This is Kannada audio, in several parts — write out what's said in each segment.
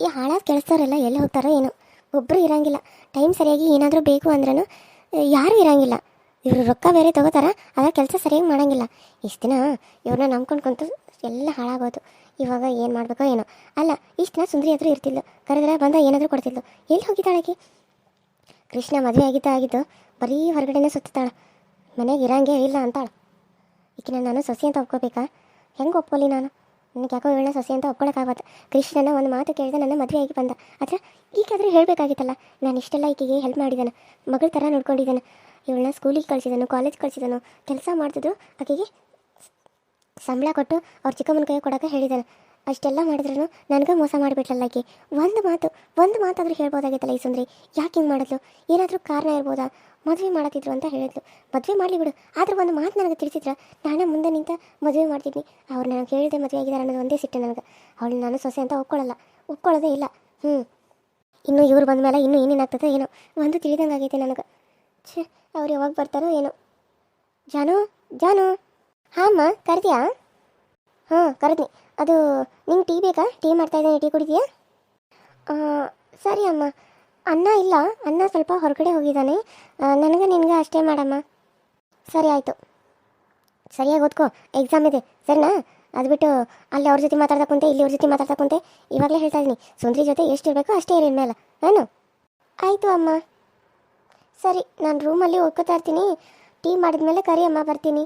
ಈ ಹಾಳಾದ ಕೆಲಸದವರೆಲ್ಲ ಎಲ್ಲಿ ಹೋಗ್ತಾರೋ ಏನೋ. ಒಬ್ಬರು ಇರಂಗಿಲ್ಲ. ಟೈಮ್ ಸರಿಯಾಗಿ ಏನಾದರೂ ಬೇಕು ಅಂದ್ರೂ ಯಾರೂ ಇರಂಗಿಲ್ಲ. ಇವರು ರೊಕ್ಕ ಬೇರೆ ತಗೋತಾರ ಅದ ಕೆಲಸ ಸರಿಯಾಗಿ ಮಾಡಂಗಿಲ್ಲ. ಇಷ್ಟು ದಿನ ಇವ್ರನ್ನ ನಂಬ್ಕೊಂಡು ಕುಂತು ಎಲ್ಲ ಹಾಳಾಗೋದು. ಇವಾಗ ಏನು ಮಾಡಬೇಕೋ ಏನೋ. ಅಲ್ಲ, ಇಷ್ಟು ದಿನ ಸುಂದರಿ ಹತ್ರ ಇರ್ತಿದ್ಲು. ಕರೆದ್ರೆ ಬಂದ ಏನಾದರೂ ಕೊಡ್ತಿದ್ಲು. ಎಲ್ಲಿ ಹೋಗಿದ್ದಾಳಾಕಿ ಕೃಷ್ಣ ಮದುವೆ ಆಗಿದ್ದ ಆಗಿದ್ದು ಬರೀ ಹೊರಗಡೆನೇ ಸುತ್ತಿದ್ದಾಳೆ. ಮನೆಗೆ ಇರಂಗೇ ಇಲ್ಲ ಅಂತಾಳು. ಈಕಿನ ನಾನು ಸಸಿ ಅಂತ ಒಪ್ಕೋಬೇಕಾ? ಹೆಂಗೆ ಒಪ್ಕೊಳ್ಳಿ ನಾನು? ನನಗೆ ಯಾಕೋ ಇವಳನ್ನ ಸೊಸೆ ಅಂತ ಒಪ್ಕೊಳ್ಳೋಕ್ಕಾಗತ್ತೆ ಕೃಷ್ಣನ ಒಂದು ಮಾತು ಕೇಳಿದ ನನ್ನ ಮದುವೆ ಆಗಿ ಬಂದ. ಆದರೆ ಈಗಾದರೂ ಹೇಳಬೇಕಾಗಿತ್ತಲ್ಲ, ನಾನು ಇಷ್ಟೆಲ್ಲ ಈಕೆಗೆ ಹೆಲ್ಪ್ ಮಾಡಿದ್ದಾನೆ ಮಗಳ ಥರ ನೋಡ್ಕೊಂಡಿದ್ದಾನೆ ಇವಳನ್ನ ಸ್ಕೂಲಿಗೆ ಕಳಿಸಿದನು ಕಾಲೇಜ್ ಕಳಿಸಿದನು. ಕೆಲಸ ಮಾಡ್ತಿದ್ರು, ಆಕೆಗೆ ಸಂಬಳ ಕೊಟ್ಟು ಅವ್ರ ಚಿಕ್ಕಮ್ಮನ ಕೈ ಕೊಡೋಕೆ ಹೇಳಿದ್ದಾನೆ ಅಷ್ಟೆಲ್ಲ ಮಾಡಿದ್ರು ನನಗೆ ಮೋಸ ಮಾಡಿಬಿಟ್ಲಲ್ಲ ಆಕೆ. ಒಂದು ಮಾತು, ಒಂದು ಮಾತಾದರೂ ಹೇಳ್ಬೋದಾಗಿತ್ತಲ್ಲ ಈ ಸುಂದ್ರಿ. ಯಾಕೆ ಹಿಂಗೆ ಮಾಡಿದ್ಲು? ಏನಾದರೂ ಕಾರಣ ಇರ್ಬೋದಾ? ಮದುವೆ ಮಾಡತ್ತಿದ್ರು ಅಂತ ಹೇಳಿದ್ಲು. ಮದುವೆ ಮಾಡಲಿ ಬಿಡು. ಆದ್ರೆ ಒಂದು ಮಾತು ನನಗೆ ತಿಳಿಸಿದ್ರೆ? ನಾನೇ ಮುಂದೆ ನಿಂತ ಮದುವೆ ಮಾಡ್ತಿದ್ನಿ. ಅವ್ರು ನನಗೆ ಹೇಳಿದೆ ಮದುವೆ ಆಗಿದ್ದಾರೆ ಅನ್ನೋದು ಒಂದೇ ಸಿಟ್ಟು ನನಗೆ. ಅವಳು ನಾನು ಸೊಸೆ ಅಂತ ಒಪ್ಕೊಳ್ಳಲ್ಲ. ಒಪ್ಕೊಳ್ಳೋದೇ ಇಲ್ಲ. ಹ್ಞೂ ಇನ್ನು ಇವ್ರು ಬಂದ ಮೇಲೆ ಇನ್ನೂ ಏನೇನಾಗ್ತದೆ ಏನೋ. ಒಂದು ತಿಳಿದಂಗೆ ಆಗೈತೆ ನನಗೆ. ಛ, ಅವ್ರು ಯಾವಾಗ ಬರ್ತಾರೋ ಏನೋ. ಜಾನು ಜಾನು. ಹಾಂ ಅಮ್ಮ, ಕರೆದ್ಯಾ? ಹಾಂ ಕರೆದ್ನಿ ಅದು, ನಿಂಗೆ ಟೀ ಬೇಕಾ? ಟೀ ಮಾಡ್ತಾ ಇದ್ದಾನೆ, ಟೀ ಕುಡಿದೀಯಾ ಸರಿ ಅಮ್ಮ. ಅನ್ನ ಇಲ್ಲ, ಅನ್ನ ಸ್ವಲ್ಪ ಹೊರಗಡೆ ಹೋಗಿದ್ದಾನೆ. ನನಗೆ ನಿನಗೆ ಅಷ್ಟೇ ಮಾಡಮ್ಮ. ಸರಿ, ಆಯಿತು. ಸರಿಯಾಗಿ ಓದ್ಕೋ. ಎಕ್ಸಾಮ್ ಇದೆ. ಸರಿನಾ? ಅದು ಬಿಟ್ಟು ಅಲ್ಲಿ ಅವ್ರ ಜೊತೆ ಮಾತಾಡ್ತಾ ಕುಂತೆ, ಇಲ್ಲಿ ಅವ್ರ ಜೊತೆ ಮಾತಾಡ್ತಾ ಕುಂತೆ. ಇವಾಗಲೇ ಹೇಳ್ತಾ ಇದ್ದೀನಿ, ಸುಂದ್ರಿ ಜೊತೆ ಎಷ್ಟು ಇರಬೇಕು ಅಷ್ಟೇ ಇರಿ ಮೇಲೆ ಏನು ಆಯಿತು ಅಮ್ಮ. ಸರಿ, ನಾನು ರೂಮಲ್ಲಿ ಓದ್ಕೋತಾ ಇರ್ತೀನಿ. ಟೀ ಮಾಡಿದ್ಮೇಲೆ ಕರಿ ಅಮ್ಮ, ಬರ್ತೀನಿ.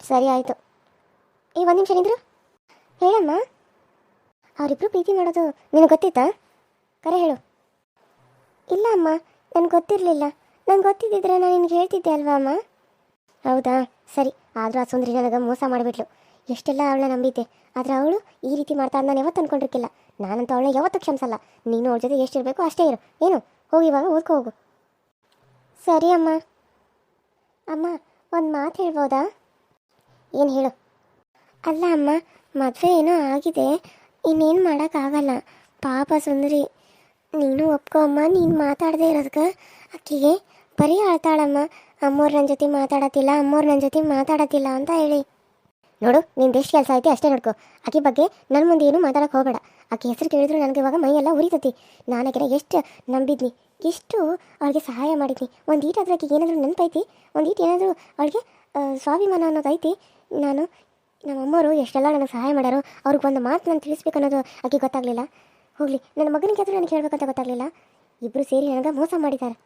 ಸರಿ, ಆಯಿತು. ಈ ಒಂದು ನಿಮಿಷ ನಿಂದ್ರು ಹೇಳಮ್ಮ. ಅವರಿಬ್ರು ಪ್ರೀತಿ ಮಾಡೋದು ನಿನಗೆ ಗೊತ್ತಿತ್ತಾ? ಕರೆ ಹೇಳು. ಇಲ್ಲ ಅಮ್ಮ ನನಗೆ ಗೊತ್ತಿರಲಿಲ್ಲ. ನಂಗೆ ಗೊತ್ತಿದ್ದಿದ್ರೆ ನಾನು ನಿನಗೆ ಹೇಳ್ತಿದ್ದೆ ಅಲ್ವಾ ಅಮ್ಮ? ಹೌದಾ? ಸರಿ, ಆದರೂ ಆ ಸುಂದರಿ ನನಗೆ ಮೋಸ ಮಾಡಿಬಿಟ್ಲು. ಎಷ್ಟೆಲ್ಲ ಅವಳನ್ನ ನಂಬಿದ್ದೆ. ಆದರೆ ಅವಳು ಈ ರೀತಿ ಮಾಡ್ತಾ ನಾನು ಯಾವತ್ತು ಅನ್ಕೊಂಡಿರ್ಕಿಲ್ಲ. ನಾನಂತೂ ಅವಳನ್ನ ಯಾವತ್ತೂ ಕ್ಷಮಿಸಲ್ಲ. ನೀನು ಅವಳ ಜೊತೆ ಎಷ್ಟಿರಬೇಕು ಅಷ್ಟೇ ಇರು. ಏನು? ಹೋಗಿ ಇವಾಗ ಓದ್ಕೋ ಹೋಗು. ಸರಿ ಅಮ್ಮ. ಅಮ್ಮ, ಒಂದು ಮಾತು ಹೇಳ್ಬೋದಾ? ಏನು ಹೇಳು? ಅಲ್ಲ ಅಮ್ಮ ಮದುವೆ ಏನೋ ಆಗಿದೆ. ಇನ್ನೇನು ಮಾಡೋಕ್ಕಾಗಲ್ಲ ಪಾಪ ಸುಂದರಿ. ನೀನು ಒಪ್ಕೋ ಅಮ್ಮ, ನೀನು ಮಾತಾಡದೆ ಇರೋದಕ್ಕೆ ಅಕ್ಕಿಗೆ, ಬರೀ ಅಳ್ತಾಳಮ್ಮ ಅಮ್ಮೋರು ನನ್ನ ಜೊತೆ ಮಾತಾಡತ್ತಿಲ್ಲ ಅಮ್ಮೋರು ನನ್ನ ಜೊತೆ ಮಾತಾಡತ್ತಿಲ್ಲ ಅಂತ ಹೇಳಿ. ನೋಡು ನಿಂದು ಎಷ್ಟು ಕೆಲಸ ಐತಿ, ಅಷ್ಟೇ ನೋಡ್ಕೊ. ಆಕೆ ಬಗ್ಗೆ ನನ್ನ ಮುಂದೆ ಏನು ಮಾತಾಡೋಕೆ ಹೋಗಬೇಡ. ಆಕೆ ಹೆಸರು ಕೇಳಿದ್ರು ನನಗೆ ಇವಾಗ ಮೈಯೆಲ್ಲ ಉರಿತತಿ. ನಾನು ಆಕೆನ ಎಷ್ಟು ನಂಬಿದ್ನಿ. ಎಷ್ಟು ಅವಳಿಗೆ ಸಹಾಯ ಮಾಡಿದ್ನಿ. ಒಂದು ಈಟಾದ್ರೆ ಆಕೆಗೆ ಏನಾದರೂ ನೆನಪೈತಿ? ಒಂದು ಈಟ್ ಏನಾದರೂ ಅವಳಿಗೆ ಸ್ವಾಭಿಮಾನ ಅನ್ನೋದು ಐತಿ? ನಾನು ನಮ್ಮ ಅಮ್ಮವರು ಎಷ್ಟೆಲ್ಲ ನನಗೆ ಸಹಾಯ ಮಾಡ್ಯಾರೋ ಅವ್ರಿಗೆ ಒಂದು ಮಾತು ನಾನು ತಿಳಿಸ್ಬೇಕು ಅನ್ನೋದು ಆಕೆ ಗೊತ್ತಾಗಲಿಲ್ಲ. ಹೋಗಲಿ, ನನ್ನ ಮಗನಿಗೆ ಆದರೂ ನನಗೆ ಹೇಳ್ಬೇಕಂತ ಗೊತ್ತಾಗಲಿಲ್ಲ. ಇಬ್ಬರು ಸೇರಿ ನನಗೆ ಮೋಸ ಮಾಡಿದ್ದಾರೆ.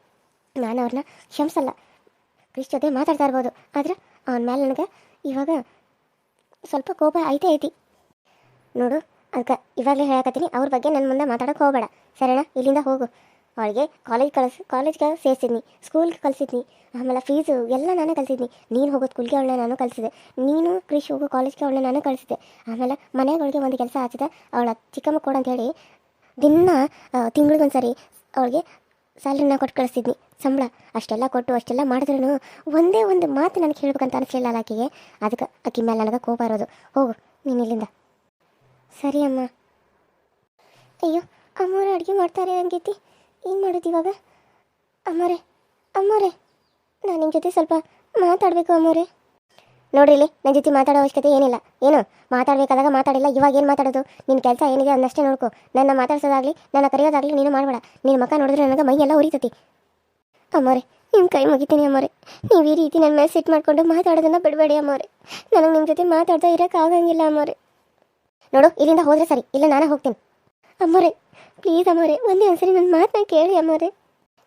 ನಾನು ಅವ್ರನ್ನ ಕ್ಷಮಿಸಲ್ಲ. ಕ್ರಿಶ್ ಜೊತೆ ಮಾತಾಡ್ತಾ ಇರ್ಬೋದು. ಆದರೆ ಅವನ ಮೇಲೆ ನನಗೆ ಇವಾಗ ಸ್ವಲ್ಪ ಕೋಪ ಐತೆ ಐತಿ. ನೋಡು ಅದಕ್ಕೆ ಇವಾಗಲೇ ಹೇಳಕತ್ತೀನಿ, ಅವ್ರ ಬಗ್ಗೆ ನನ್ನ ಮುಂದೆ ಮಾತಾಡೋಕೆ ಹೋಗಬೇಡ. ಸರಿನಾ? ಇಲ್ಲಿಂದ ಹೋಗು. ಅವಳಿಗೆ ಕಾಲೇಜ್ ಕಳಿಸ್ ಕಾಲೇಜ್ಗೆ ಸೇರಿಸಿದ್ನಿ ಸ್ಕೂಲ್ಗೆ ಕಲಿಸಿದ್ನಿ ಆಮೇಲೆ ಫೀಸು ಎಲ್ಲ ನಾನೇ ಕಲಿಸಿದ್ನಿ ನೀನು ಹೋಗೋ ಸ್ಕೂಲ್ಗೆ ಅವಳನ್ನ ನಾನು ಕಲಿಸಿದೆ ನೀನು ಕೃಷಿ ಹೋಗೋ ಕಾಲೇಜ್ಗೆ ಅವಳನ್ನ ನಾನು ಕಳಿಸಿದೆ. ಆಮೇಲೆ ಮನೆಗಳಿಗೆ ಒಂದು ಕೆಲಸ ಹಚ್ಚಿದೆ. ಅವಳ ಚಿಕ್ಕಮ್ಮ ಕೊಡು ಅಂತೇಳಿ ದಿನ ತಿಂಗಳಿಗೊಂದು ಸರಿ ಅವಳಿಗೆ ಸ್ಯಾಲ್ರಿನ ಕೊಟ್ಟು ಕಳಿಸ್ತಿದ್ನಿ ಸಂಬಳ ಅಷ್ಟೆಲ್ಲ ಕೊಟ್ಟು ಅಷ್ಟೆಲ್ಲ ಮಾಡಿದ್ರೂ ಒಂದೇ ಒಂದು ಮಾತು ನನಗೆ ಹೇಳ್ಬೇಕಂತ ಅನಿಸಲಿಲ್ಲ ಆಕೆಗೆ ಅದಕ್ಕೆ ಆಕೆ ಮೇಲೆ ನನಗೆ ಕೋಪ ಇರೋದು. ಹೋಗು, ನೀನು ಇಲ್ಲಿಂದ. ಸರಿ ಅಮ್ಮ. ಅಯ್ಯೋ, ಅಮ್ಮವ್ರು ಅಡುಗೆ ಮಾಡ್ತಾರೆ ಹಂಗೈತಿ. ಏನು ಮಾಡೋದು ಇವಾಗ? ಅಮ್ಮರೇ ಅಮ್ಮರೇ. ನಾನು ನಿಮ್ಮ ಜೊತೆ ಸ್ವಲ್ಪ ಮಾತಾಡಬೇಕು ಅಮ್ಮರೇ. ನೋಡ್ರಿ ನನ್ನ ಜೊತೆ ಮಾತಾಡೋ ಅವಶ್ಯಕತೆ ಏನಿಲ್ಲ. ಏನು? ಮಾತಾಡಬೇಕಾದಾಗ ಮಾತಾಡಿಲ್ಲ, ಇವಾಗ ಏನು ಮಾತಾಡೋದು? ನಿನ್ನ ಕೆಲಸ ಏನಿದೆ ಅದನ್ನಷ್ಟೇ ನೋಡ್ಕೊ. ನನ್ನ ಮಾತಾಡ್ಸೋದಾಗಲಿ, ನನ್ನ ಕರೆಯೋದಾಗಲಿ ನೀನು ಮಾಡಬೇಡ. ನಿನ್ನ ಮಕ್ಕ ನೋಡಿದ್ರೆ ನನಗೆ ಮೈಯೆಲ್ಲ ಉರಿತತಿ. ಅಮ್ಮರೇ ನಿಮ್ಮ ಕೈ ಮುಗಿತೀನಿ ಅಮ್ಮರೇ. ನೀವು ಈ ರೀತಿ ನನ್ನ ಮೇಲೆ ಸೆಟ್ ಮಾಡಿಕೊಂಡು ಮಾತಾಡೋದನ್ನ ಬಿಡಬೇಡಿ ಅಮ್ಮರೇ. ನನಗೆ ನಿಮ್ಮ ಜೊತೆ ಮಾತಾಡ್ತಾ ಇರೋಕ್ಕಾಗಂಗಿಲ್ಲ ಅಮ್ಮರೇ. ನೋಡು, ಇಲ್ಲಿಂದ ಹೋದರೆ ಸರಿ. ಇಲ್ಲ ನಾನೇ ಹೋಗ್ತೀನಿ. ಅಮ್ಮರೇ ಪ್ಲೀಸ್ ಅಮ್ಮೋರೆ ಒಂದೇ ಒಂದ್ಸರಿ ನನ್ನ ಮಾತನ್ನ ಕೇಳಿ ಅಮ್ಮೋರೆ.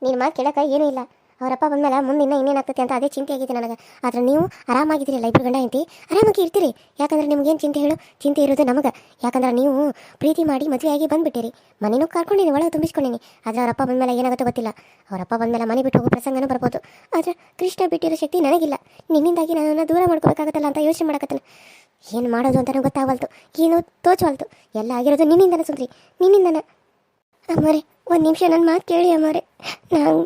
ನೀನು ಮಾತು ಕೇಳೋಕೆ ಏನೂ ಇಲ್ಲ. ಅವರಪ್ಪ ಬಂದಮೇಲೆ ಮುಂದೆ ಇನ್ನೇನು ಆಗ್ತೈತಿ ಅಂತ ಅದೇ ಚಿಂತೆ ಆಗಿದೆ ನನಗೆ. ಆದರೆ ನೀವು ಆರಾಮಾಗಿದ್ದೀರಲ್ಲ ಇಬ್ಬರು ಗಂಡ ಹೆಂಡತಿ. ಆರಾಮಾಗಿ ಇರ್ತೀರಿ. ಯಾಕಂದ್ರೆ ನಿಮ್ಗೇನು ಚಿಂತೆ ಹೇಳು? ಚಿಂತೆ ಇರೋದು ನಮಗೆ. ಯಾಕಂದ್ರೆ ನೀವು ಪ್ರೀತಿ ಮಾಡಿ ಮದುವೆಯಾಗಿ ಬಂದುಬಿಟ್ಟಿರಿ. ಮನೇನೂ ಕರ್ಕೊಂಡಿನಿ, ಒಳಗೆ ತುಂಬಿಸ್ಕೊಂಡಿನಿ. ಆದರೆ ಅವರಪ್ಪ ಬಂದಮೇಲೆ ಏನಾಗುತ್ತೋ ಗೊತ್ತಿಲ್ಲ. ಅವರಪ್ಪ ಬಂದಮೇಲೆ ಮನೆ ಬಿಟ್ಟು ಹೋಗೋ ಪ್ರಸಂಗನೂ ಬರ್ಬೋದು. ಆದರೆ ಕೃಷ್ಣ ಬಿಟ್ಟಿರೋ ಶಕ್ತಿ ನನಗಿಲ್ಲ. ನಿನ್ನಿಂದಾಗಿ ನನ್ನನ್ನು ದೂರ ಮಾಡ್ಕೋಬೇಕಾಗತ್ತಲ್ಲ ಅಂತ ಯೋಚನೆ ಮಾಡಕತ್ತಲ್ಲ. ಏನು ಮಾಡೋದು ಅಂತಲೂ ಗೊತ್ತಾಗವಲ್ತು ಏನು ತೋಚವಲ್ತು ಎಲ್ಲ ಆಗಿರೋದು ನಿನ್ನಿಂದನೇ ಸುಂದ್ರಿ. ನಿನ್ನಿಂದನೇ. ಅಮ್ಮೋರೆ, ಒಂದು ನಿಮಿಷ ನನ್ನ ಮಾತು ಕೇಳಿ ಅಮ್ಮೋರೆ. ನಾನು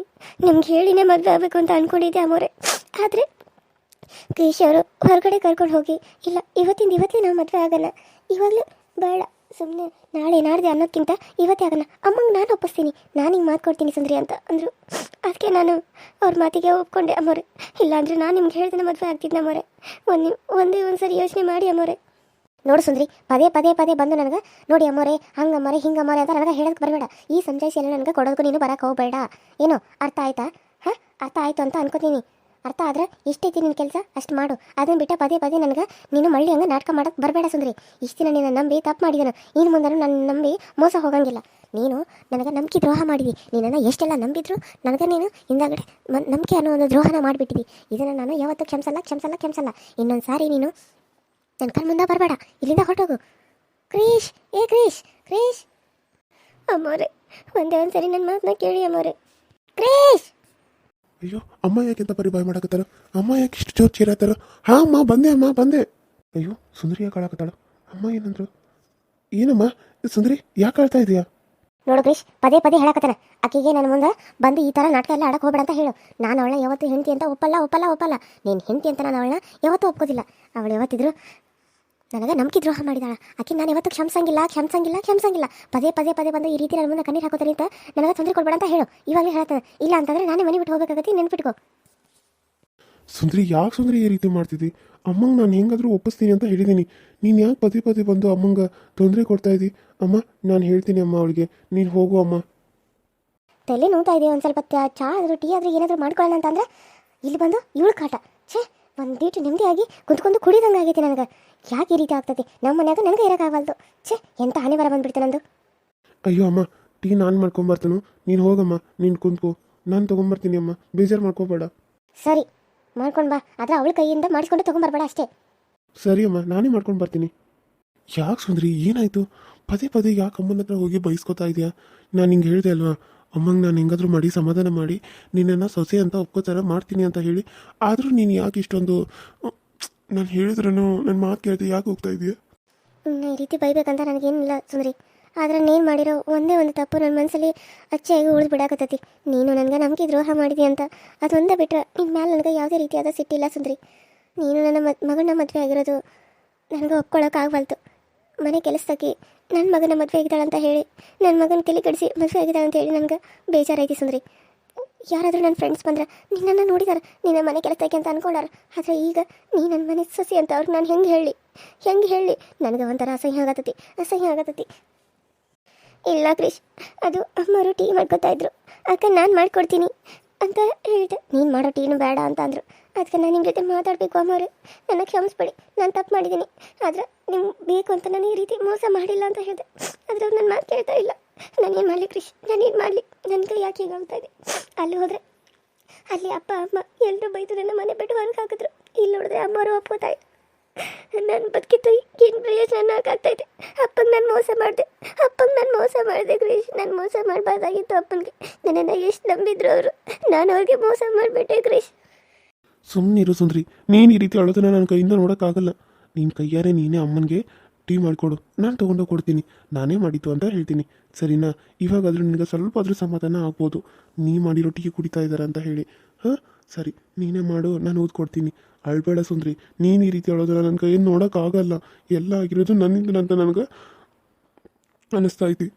ನಿಮ್ಗೆ ಹೇಳಿನೇ ಮದುವೆ ಆಗಬೇಕು ಅಂತ ಅಂದ್ಕೊಂಡಿದ್ದೆ ಅಮ್ಮರೆ. ಆದರೆ ಗಿರೀಶ್ ಅವರು ಹೊರಗಡೆ ಕರ್ಕೊಂಡು ಹೋಗಿ, ಇಲ್ಲ, ಇವತ್ತಿಂದ ಇವತ್ತೇ ನಾವು ಮದುವೆ ಆಗೋಣ ಇವಾಗಲೇ ಬೇಡ ಸುಮ್ಮನೆ ನಾಳೆ ನಾಡ್ದೆ ಅನ್ನೋದಕ್ಕಿಂತ ಇವತ್ತೇ ಆಗೋಣ ಅಮ್ಮಂಗೆ ನಾನು ಒಪ್ಪಿಸ್ತೀನಿ. ನಾನು ಹಿಂಗೆ ಮಾತು ಕೊಡ್ತೀನಿ ಸುಂದ್ರಿ ಅಂತ ಅಂದರು. ಅದಕ್ಕೆ ನಾನು ಅವ್ರ ಮಾತಿಗೆ ಒಪ್ಕೊಂಡೆ ಅಮ್ಮೋರೆ. ಇಲ್ಲಾಂದ್ರೆ ನಾನು ನಿಮ್ಗೆ ಹೇಳ್ದೆ ಮದುವೆ ಆಗ್ತಿದ್ದೆ ಅಮ್ಮೋರೆ. ಒಂದು ಒಂದೇ ಒಂದು ಸರಿ ಯೋಚನೆ ಮಾಡಿ ಅಮ್ಮೋರೆ. ನೋಡು ಸುಂದ್ರಿ, ಪದೇ ಪದೇ ಪದೇ ಬಂದು ನನಗೆ, ನೋಡಿ ಅಮ್ಮೋರೆ ಹಂಗೆ ಅಮ್ಮರೆ ಹಿಂಗ ಅಮ್ಮರೆ ಅಂತ ನನಗೆ ಹೇಳೋದಕ್ಕೆ ಬರಬೇಡ. ಈ ಸಂಜಾಯಿಸಿ ಎಲ್ಲ ನನಗೆ ಕೊಡೋದಕ್ಕೂ ನೀನು ಬರಕ್ಕೆ ಹೋಗಬೇಡ. ಏನು, ಅರ್ಥ ಆಯ್ತಾ? ಹ, ಅರ್ಥ ಆಯ್ತು ಅಂತ ಅನ್ಕೋತೀನಿ. ಅರ್ಥ ಆದ್ರೆ ಇಷ್ಟೈತಿ ನಿನ್ನ ಕೆಲಸ? ಅಷ್ಟು ಮಾಡು. ಅದನ್ನ ಬಿಟ್ಟ ಪದೇ ಪದೇ ನನಗೆ ನೀನು ಮಳ್ಳಿ ಹಂಗೆ ನಾಟಕ ಮಾಡಕ್ಕೆ ಬರಬೇಡ ಸುಂದ್ರಿ. ಇಷ್ಟು ದಿನ ನಿನ್ನ ನಂಬಿ ತಪ್ಪು ಮಾಡಿದನು. ಇನ್ನು ಮುಂದೆ ನನ್ನ ನಂಬಿ ಮೋಸ ಹೋಗಂಗಿಲ್ಲ. ನೀನು ನನಗೆ ನಂಬಿಕೆ ದ್ರೋಹ ಮಾಡಿದಿ. ನೀನನ್ನು ಎಷ್ಟೆಲ್ಲ ನಂಬಿದ್ರು ನನಗೆ ನೀನು ಹಿಂದಾಗಡೆ ನಂಬಿಕೆ ಅನ್ನೋ ಒಂದು ದ್ರೋಹನ ಮಾಡಿಬಿಟ್ಟಿದಿ. ಇದನ್ನು ನಾನು ಯಾವತ್ತೂ ಕ್ಷಮಿಸಲ್ಲ ಕ್ಷಮಿಸಲ್ಲ ಕ್ಷಮಿಸಲ್ಲ. ಇನ್ನೊಂದು ಸಾರಿ ನೀನು ನನ್ನ ಕಣ್ ಮುಂದೆ ಬರಬೇಡ. ಇಲ್ಲಿಂದ ಹೊರಟೋಗು. ಕ್ರೀಶ್ ಏ ಕ್ರೀಶ್ ಕ್ರೀಶ್. ಅಮ್ಮೋರೆ ಒಂದೇ ಒಂದು ಸರಿ ನನ್ನ ಮಾತನ್ನ ಕೇಳಿ ಅಮ್ಮೋರೆ. ಕ್ರೀಶ್! ಅಯ್ಯೋ ಅಮ್ಮ ಯಾಕೆಂತ ಬರೀ ಬಾಯ್ ಮಾಡಕತ್ತಾರ ಅಮ್ಮ ಯಾಕೆ ಇಷ್ಟು ಜೋರ್ ಚೀರಾತಾರ ಹಾ ಅಮ್ಮ ಬಂದೆ ಅಮ್ಮ ಬಂದೆ. ಅಯ್ಯೋ ಸುಂದರಿ ಯಾಕೆ ಆಳಕತ್ತಾಳ ಅಮ್ಮ ಏನಂದ್ರು? ಏನಮ್ಮ ಸುಂದರಿ ಯಾಕೆ ಕಾಳ್ತಾ ಇದೀಯಾ? ನೋಡು ಕ್ರೀಶ್ ಪದೇ ಪದೇ ಹೇಳಕತ್ತಾನ. ಅಕ್ಕಿಗೆ ನನ್ನ ಮುಂದೆ ಬಂದು ಈ ಥರ ನಾಟಕ ಎಲ್ಲ ಆಡಕ್ಕೆ ಹೋಗ್ಬೇಡ ಅಂತ ಹೇಳು. ನಾನು ಅವಳನ್ನ ಯಾವತ್ತು ಹೆಂಡತಿ ಅಂತ ಒಪ್ಪಲ್ಲ ಒಪ್ಪಲ್ಲ ಒಪ್ಪಲ್ಲ. ನೀನು ಹೆಂಡತಿ ಅಂತ ನಾನು ಅವಳನ್ನ ಯಾವತ್ತೂ ಒಪ್ಕೋದಿಲ್ಲ. ಅವಳು ಯಾವತ್ತಿದ್ರು ನನಗೆ ನಂಬಿಕೆ ದ್ರೋಹ ಮಾಡಿದಾಳ. ಆಕೆ ನಾನು ಯಾವತ್ತೂ ಕ್ಷಮಿಸಂಗಿಲ್ಲ ಕ್ಷಮಿಸಂಗಿಲ್ಲ ಕ್ಷಮಿಸಂಗಿಲ್ಲ. ಪದೇ ಪದೇ ಪದೇ ಬಂದು ಈ ರೀತಿ ನನ್ನ ಮುಂದೆ ಕಣ್ಣೀರು ಹಾಕೋತಾರೆ ಅಂತ ನನಗೆ ತೊಂದರೆ ಕೊಡಬೇಡ ಅಂತ ಹೇಳು. ಇವಾಗಲೇ ಹೇಳ್ತಾನೆ ಇಲ್ಲ ಅಂತಂದ್ರೆ ನಾನೇ ಮನೆ ಬಿಟ್ಟು ಹೋಗಬೇಕಾಗತ್ತೆ ನೆನ್ಪಿಟ್ಕೋ. ಸುಂದ್ರಿ ಯಾಕೆ ಸುಂದ್ರಿ ಈ ರೀತಿ ಮಾಡ್ತಿದ್ದಿ? ಅಮ್ಮಂಗೆ ನಾನು ಹೆಂಗಾದ್ರೂ ಒಪ್ಪಿಸ್ತೀನಿ ಅಂತ ಹೇಳಿದ್ದೀನಿ ನೀನು ಯಾಕೆ ಪದೇ ಪದೇ ಬಂದು ಅಮ್ಮಂಗೆ ತೊಂದರೆ ಕೊಡ್ತಾ ಇದ್ದಿ? ಅಮ್ಮ ನಾನು ಹೇಳ್ತೀನಿ ಅಮ್ಮ ಅವಳಿಗೆ. ನೀನು ಹೋಗು ಅಮ್ಮ. ತಲೆ ನೋಡ್ತಾ ಇದೆ ಒಂದು ಸ್ವಲ್ಪ ಚಾ ಆದರೂ ಟೀ ಆದರೂ ಏನಾದರೂ ಮಾಡ್ಕೊಳ್ಳೋಣ ಅಂತಂದ್ರೆ ಇಲ್ಲಿ ಬಂದು ಇವಳು ಕಾಟ. ಛೇ ಒಂದೀಟು ನೆಮ್ಮದಿಯಾಗಿ ಕುಂತ್ಕೊಂಡು ಕುಡಿದಂಗೆ ಆಗೈತಿ ನನಗೆ. ಯಾಕೆ ಈ ರೀತಿ ಆಗ್ತದೆ? ನಮ್ಮ ಮನ್ಯಾಗ ನನಗೆ ಇರೋಕ್ಕಾಗಲ್ದು ಛೇ ಎಂತ ಹಣೆ ಬರ ಬಂದ್ಬಿಡ್ತೆ ನಂದು. ಅಯ್ಯೋ ಅಮ್ಮ ಟೀ ನಾನು ಮಾಡ್ಕೊಂಬರ್ತಾನು. ನೀನು ಹೋಗಮ್ಮ ನೀನು ಕುಂತ್ಕೋ. ನಾನು ತೊಗೊಂಬರ್ತೀನಿ ಅಮ್ಮ. ಬೇಜಾರು ಮಾಡ್ಕೋಬೇಡ. ಸರಿ ಮಾಡ್ಕೊಂಡು ಬಾ. ಆದ್ರೆ ಅವಳ ಕೈಯಿಂದ ಮಾಡಿಸ್ಕೊಂಡು ತೊಗೊಂಬರ್ಬೇಡ ಅಷ್ಟೇ. ಸರಿ ಅಮ್ಮ ನಾನೇ ಮಾಡ್ಕೊಂಡು ಬರ್ತೀನಿ. ಯಾಕೆ ಸುಂದ್ರಿ ಏನಾಯ್ತು? ಪದೇ ಪದೇ ಯಾಕೆ ಅಮ್ಮನ ಹತ್ರ ಹೋಗಿ ಬೈಸ್ಕೊತಾ ಇದೆಯಾ? ನಾನು ಹಿಂಗೆ ಹೇಳಿದೆ ಅಲ್ವಾ? ಅಮ್ಮಂಗೆ ನಾನು ಹೆಂಗಾದ್ರೂ ಮಾಡಿ ಸಮಾಧಾನ ಮಾಡಿ ನಿನ್ನನ್ನು ಸೊಸೆ ಅಂತ ಒಪ್ಕೋತಾರ ಮಾಡ್ತೀನಿ ಅಂತ ಹೇಳಿ. ಆದರೂ ನೀನು ಯಾಕೆ ಇಷ್ಟೊಂದು ನಾನು ಹೇಳಿದ್ರೂ ನನ್ನ ಮಾತು ಕೇಳ್ದೆ ಯಾಕೆ ಹೋಗ್ತಾ ಇದೆಯಾ? ಈ ರೀತಿ ಬೈಬೇಕಂತ ನನಗೇನಿಲ್ಲ ಸುಂದ್ರಿ. ಆದ್ರೆ ನೀನು ಮಾಡಿರೋ ಒಂದೇ ಒಂದು ತಪ್ಪು ನನ್ನ ಮನಸ್ಸಲ್ಲಿ ಅಚ್ಚಾಗಿ ಉಳಿದು ಬಿಡಾಕತ್ತೈತಿ. ನೀನು ನನಗೆ ನಂಬಿಕೆ ದ್ರೋಹ ಮಾಡಿದಿ ಅಂತ. ಅದೊಂದೇ ಬಿಟ್ರೆ ನಿನ್ನ ಮೇಲೆ ನನಗೆ ಯಾವುದೇ ರೀತಿಯಾದ ಸಿಟ್ಟಿಲ್ಲ ಸುಂದ್ರಿ. ನೀನು ನನ್ನ ಮಗನ ಮದುವೆ ಆಗಿರೋದು ನನಗೆ ಒಪ್ಕೊಳ್ಳೋಕ್ಕಾಗವಲ್ತು ಮನೆ ಕೆಲಸದಾಗಿ ನನ್ನ ಮಗನ ಮದುವೆ ಆಗಿದ್ದಾಳಂತ ಹೇಳಿ ನನ್ನ ಮಗನ ತಲೆ ಕೆಡಿಸಿ ಮದುವೆ ಆಗಿದ್ದಾಳಂತ ಹೇಳಿ ನನಗೆ ಬೇಜಾರಾಯ್ತು ಸುಂದ್ರಿ. ಯಾರಾದರೂ ನನ್ನ ಫ್ರೆಂಡ್ಸ್ ಬಂದ್ರೆ ನಿನ್ನನ್ನು ನೋಡಿದಾರೆ, ನಿನ್ನ ಮನೆ ಕೆಲಸಕ್ಕೆ ಅಂತ ಅನ್ಕೊಂಡಾರ. ಆದರೆ ಈಗ ನೀ ನನ್ನ ಮನೆ ಸೊಸಿ ಅಂತ ಅವ್ರಿಗೆ ನಾನು ಹೆಂಗೆ ಹೇಳಿ? ಹೆಂಗೆ ಹೇಳಿ? ನನಗೆ ಒಂಥರ ಅಸಹ್ಯ ಆಗತ್ತತಿ ಅಸಹ್ಯ ಆಗತ್ತತಿ ಇಲ್ಲ ಕ್ರಿಶ್, ಅದು ಅಮ್ಮರು ಟೀ ಮಾಡ್ಕೊತಾ ಇದ್ರು. ಅಕ್ಕ ನಾನು ಮಾಡ್ಕೊಡ್ತೀನಿ ಅಂತ ಹೇಳಿದೆ. ನೀನು ಮಾಡೋ ಟೀನು ಬೇಡ ಅಂತ ಅಂದರು. ಅದಕ್ಕೆ ನಾನು ನಿಮ್ಮ ಜೊತೆ ಮಾತಾಡಬೇಕು ಅಮ್ಮವ್ರೆ. ನನ್ನ ಕ್ಷಮಿಸ್ಬೇಡಿ, ನಾನು ತಪ್ಪು ಮಾಡಿದ್ದೀನಿ. ಆದರೆ ನಿಮ್ಗೆ ಬೇಕು ಅಂತ ನಾನು ಈ ರೀತಿ ಮೋಸ ಮಾಡಿಲ್ಲ ಅಂತ ಹೇಳಿದೆ. ಆದರೆ ಅವ್ರು ನನ್ನ ಮಾತು ಕೇಳ್ತಾ ಇಲ್ಲ. ನಾನೇನು ಮಾಡಲಿ ಕೃಷಿ ನಾನೇನು ಮಾಡಲಿ ನನ್ನ ಕೈ ಯಾಕೆ ಹೀಗಾಗ್ತಾ ಇದೆ? ಅಲ್ಲಿ ಹೋದರೆ ಅಲ್ಲಿ ಅಪ್ಪ, ಅಮ್ಮ ಎಲ್ಲರೂ ಬೈದು ನನ್ನ ಮನೆ ಬಿಟ್ಟು ಹೊರಗೆ ಹಾಕಿದ್ರು. ಇಲ್ಲಿ ನೋಡಿದ್ರೆ ಅಮ್ಮವರು ತಾಯಿ. ನನ್ನ ನಾನು ಬದುಕಿತ್ತು ಏನು ಪ್ರಯೋಜನ ಆಗ್ತೈತೆ ಅಪ್ಪಂಗೆ ನಾನು ಮೋಸ ಮಾಡಿದೆ. ಅಪ್ಪಂಗೆ ನಾನು ಮೋಸ ಮಾಡಿದೆ ಕ್ರೀಶ್ ನಾನು ಮೋಸ ಮಾಡಬಾರ್ದಾಗಿತ್ತು ಅಪ್ಪನಿಗೆ. ನನ್ನನ್ನು ಎಷ್ಟು ನಂಬಿದ್ರು ಅವರು. ನಾನು ಅವ್ರಿಗೆ ಮೋಸ ಮಾಡಿಬಿಟ್ಟೆ ಕ್ರೇಶ್ ಸುಮ್ಮನಿರು ಸುಂದ್ರಿ. ನೀನು ಈ ರೀತಿ ಅಳೋದನ್ನ ನನ್ನ ಕೈಯಿಂದ ನೋಡೋಕ್ಕಾಗಲ್ಲ. ನೀನು ಕೈಯಾರೆ ನೀನೇ ಅಮ್ಮನಿಗೆ ಟೀ ಮಾಡಿಕೊಡು. ನಾನು ತೊಗೊಂಡೋಗಿ ಕೊಡ್ತೀನಿ. ನಾನೇ ಮಾಡಿದ್ದು ಅಂತ ಹೇಳ್ತೀನಿ. ಸರಿನಾ? ಇವಾಗಾದರೂ ನಿನಗೆ ಸ್ವಲ್ಪ ಆದರೂ ಸಮಾಧಾನ ಆಗ್ಬೋದು. ನೀ ಮಾಡಿರೋ ಟೀ ಕುಡಿತಾ ಇದ್ದಾರೆ ಅಂತ ಹೇಳಿ. ಹಾಂ? ಸರಿ. ನೀನೇ ಮಾಡು. ನಾನು ಓದ್ಕೊಡ್ತೀನಿ. ಅಳ್ಬೇಡ ಸುಂದ್ರಿ. ನೀನು ಈ ರೀತಿ ಹೇಳೋದ್ರೆ ನನ್ನ ಕೈಯಿಂದ ನೋಡೋಕ್ಕಾಗಲ್ಲ ಎಲ್ಲ ಆಗಿರೋದು ನನ್ನಿಂದ ಅಂತ ನನಗೆ ಅನ್ನಿಸ್ತಾ ಐತಿ.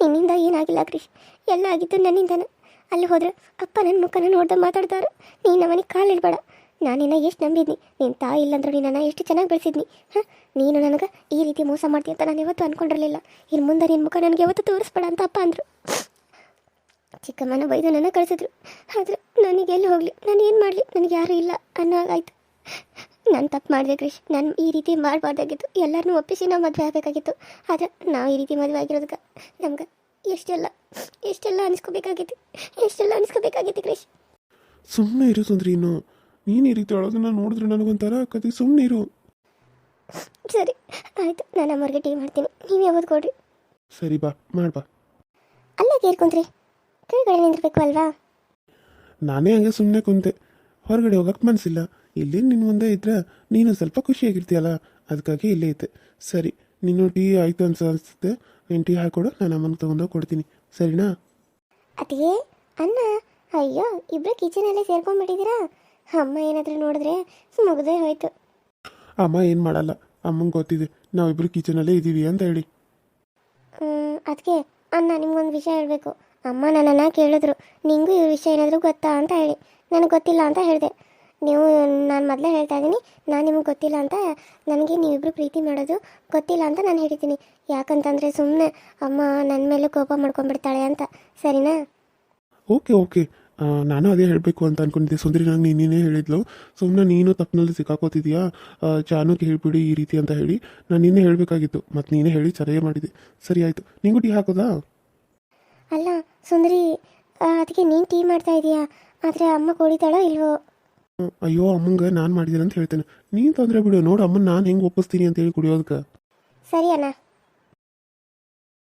ನಿನ್ನಿಂದ ಏನಾಗಿಲ್ಲ ಕ್ರಿ ಎಲ್ಲ ಆಗಿದ್ದು ನನ್ನಿಂದನ. ಅಲ್ಲಿ ಹೋದ್ರೆ ಅಪ್ಪ ನನ್ನ ಮುಖನ ನೋಡ್ದೆ ಮಾತಾಡ್ತಾರೆ. ನೀನು ಮನೆಗೆ ಕಾಲಿಡಬೇಡ ನಾನು ನಿನ್ನ ಎಷ್ಟು ನಂಬಿದ್ನಿ? ನಿನ್ನ ತಾಯಿ ಇಲ್ಲಂದ್ರೆ ನೀನು ಎಷ್ಟು ಚೆನ್ನಾಗಿ ಬೆಳೆಸಿದ್ನಿ? ಹಾಂ? ನೀನು ನನಗೆ ಈ ರೀತಿ ಮೋಸ ಮಾಡ್ತೀನಿ ಅಂತ ನಾನು ಯಾವತ್ತೂ ಅಂದ್ಕೊಂಡಿರಲಿಲ್ಲ ಇನ್ನು ಮುಂದೆ ನಿನ್ನ ಮುಖ ನನಗೆ ಯಾವತ್ತು ತೋರಿಸ್ಬೇಡ ಅಂತ ಅಪ್ಪ ಅಂದರು. ಚಿಕ್ಕಮ್ಮನ ಬೈದು ನನ್ನ ಕಳಿಸಿದ್ರು. ಆದರೆ ನನಗೆ ಎಲ್ಲಿ ಹೋಗಲಿ? ನಾನು ಏನು ಮಾಡಲಿ? ನನಗೆ ಯಾರೂ ಇಲ್ಲ ಅನ್ನೋ ಹಾಗಾಯ್ತು ನಾನು ತಪ್ಪು ಮಾಡಿದೆ ಕ್ರಿಶ್ ನಾನು ಈ ರೀತಿ ಮಾಡಬಾರ್ದಾಗಿತ್ತು. ಎಲ್ಲರನ್ನೂ ಒಪ್ಪಿಸಿ ನಾವು ಮದುವೆ ಆಗಬೇಕಾಗಿತ್ತು. ಆದರೆ ನಾವು ಈ ರೀತಿ ಮದುವೆ ಆಗಿರೋದಕ್ಕೆ ನಮ್ಗೆ ಎಷ್ಟೆಲ್ಲ ಎಷ್ಟೆಲ್ಲ ಅನಿಸ್ಕೋಬೇಕಾಗಿತ್ತು? ಎಷ್ಟೆಲ್ಲ ಅನಿಸ್ಕೋಬೇಕಾಗಿತ್ತು ಕ್ರಿಶ್ ಸುಮ್ಮನೆ ಇರು ಇನ್ನು ನೀನು ಈ ರೀತಿ ಅಳೋದನ್ನ ನೋಡಿದ್ರೆ ನನಗೊಂಥರ ಕತೆ ಸುಮ್ಮನೆ ಇರು. ಸರಿ ಆಯಿತು. ನಾನು ಅಮ್ಮವ್ರಿಗೆ ಟೀ ಮಾಡ್ತೀನಿ. ನೀವು ಯಾವ್ದು ಕೊಡ್ರಿ? ಸರಿ ಬಾ. ಮಾಡ್ಬಾ ಅಲ್ಲೇ ಕೇರ್ಕೊಂತ್ರಿ ಕೆಳಗಡೆ ನಿಂದಿರ್ಬೇಕು ಅಲ್ವಾ? ನಾನೇ ಹಂಗೆ ಸುಮ್ಮನೆ ಕುಂತೆ. ಹೊರಗಡೆ ಹೋಗಕ್ಕೆ ಮನಸ್ಸಿಲ್ಲ ಇಲ್ಲಿ ನಿನ್ನ ಮುಂದೆ ಇದ್ರೆ? ನೀನು ಸ್ವಲ್ಪ ಖುಷಿಯಾಗಿರ್ತೀಯಲ್ಲ? ಅದಕ್ಕಾಗಿ ಇಲ್ಲೇ ಐತೆ ಸರಿ ನೀನು ಟೀ ಆಯಿತು ಅಂತ ಅನಿಸುತ್ತೆ. ನೀನು ಟೀ ಹಾಕೊಡು. ನಾನು ಅಮ್ಮನ ತೊಗೊಂಡೋಗಿ ಕೊಡ್ತೀನಿ. ಸರಿನಾ? ಅದೇ ಅಣ್ಣ ಅಯ್ಯೋ ಇಬ್ಬರು ಕಿಚನಲ್ಲೇ ಸೇರ್ಕೊಂಡ್ಬಿಟ್ಟಿದ್ದೀರಾ? ಅಮ್ಮ ಏನಾದರೂ ನೋಡಿದ್ರೆ ಮುಗ್ದೇ ಹೋಯ್ತು. ಅಮ್ಮ ಏನು ಮಾಡಲ್ಲ. ಅಮ್ಮಂಗೆ ಗೊತ್ತಿದೆ. ನಾವಿಬ್ಬರು ಕಿಚನಲ್ಲೇ ಇದ್ದೀವಿ ಅಂತ ಹೇಳಿ. ಅದಕ್ಕೆ ಅಣ್ಣ ನಿಮ್ಗೊಂದು ವಿಷಯ ಹೇಳಬೇಕು. ಅಮ್ಮ ನನ್ನನ್ನು ಕೇಳಿದ್ರು. ನಿಂಗೂ ಈ ವಿಷಯ ಏನಾದರೂ ಗೊತ್ತಾ ಅಂತ ಹೇಳಿ. ನನಗೆ ಗೊತ್ತಿಲ್ಲ ಅಂತ ಹೇಳಿದೆ. ನೀವು ನಾನು ಮೊದಲೇ ಹೇಳ್ತಾ ಇದ್ದೀನಿ ನಾನು ನಿಮಗೆ ಗೊತ್ತಿಲ್ಲ ಅಂತ ನನಗೆ ನೀವಿಬ್ಬರು ಪ್ರೀತಿ ಮಾಡೋದು ಗೊತ್ತಿಲ್ಲ ಅಂತ ನಾನು ಹೇಳ್ತೀನಿ ಯಾಕಂತಂದರೆ ಸುಮ್ಮನೆ ಅಮ್ಮ ನನ್ನ ಮೇಲೆ ಕೋಪ ಮಾಡ್ಕೊಂಡ್ಬಿಡ್ತಾಳೆ ಅಂತ. ಸರಿನಾ? Okay okay. ನಾನು ಅದೇ ಹೇಳಬೇಕು ಅಂತ ಅನ್ಕೊಂಡಿದ್ದೆ. ಸುಂದರಿ ನಂಗೆ ನೀನೇ ಹೇಳಿದ್ಲು. ಸುಮ್ಮನೆ ನೀನು ತಪ್ಪಿನಲ್ಲಿ ಸಿಕ್ಕಾಕೋತಿದ್ಯಾ? ಚಾನುಗೆ ಹೇಳಿಬಿಡಿ ಈ ರೀತಿ ಅಂತ ಹೇಳಿ ನಾನು ನಿನ್ನೆ ಹೇಳಬೇಕಾಗಿತ್ತು. ಮತ್ತು ನೀನೇ ಹೇಳಿ ಸರಿಯೇ ಮಾಡಿದೆ. ಸರಿ ಆಯಿತು. ನಿಂಗೂ ಟೀ ಹಾಕೋದಾ? ಅಲ್ಲ ಸುಂದರಿ ಅದಕ್ಕೆ ನೀನು ಟೀ ಮಾಡ್ತಾ ಇದೀಯಾ? ಆದರೆ ಅಮ್ಮ ಕುಡಿತಾಳೋ ಇಲ್ವೋ? ಅಯ್ಯೋ ಅಮ್ಮಂಗೆ ನಾನು ಮಾಡಿದ್ದೀನಿ ಅಂತ ಹೇಳ್ತೇನೆ. ನೀನು ತೊಂದರೆ ಬಿಡು. ನೋಡು ಅಮ್ಮನ ನಾನು ಹೆಂಗೆ ಒಪ್ಪಿಸ್ತೀನಿ ಅಂತ ಹೇಳಿ ಕುಡಿಯೋದಕ್ಕೆ ಸರಿ ಅಣ್ಣ.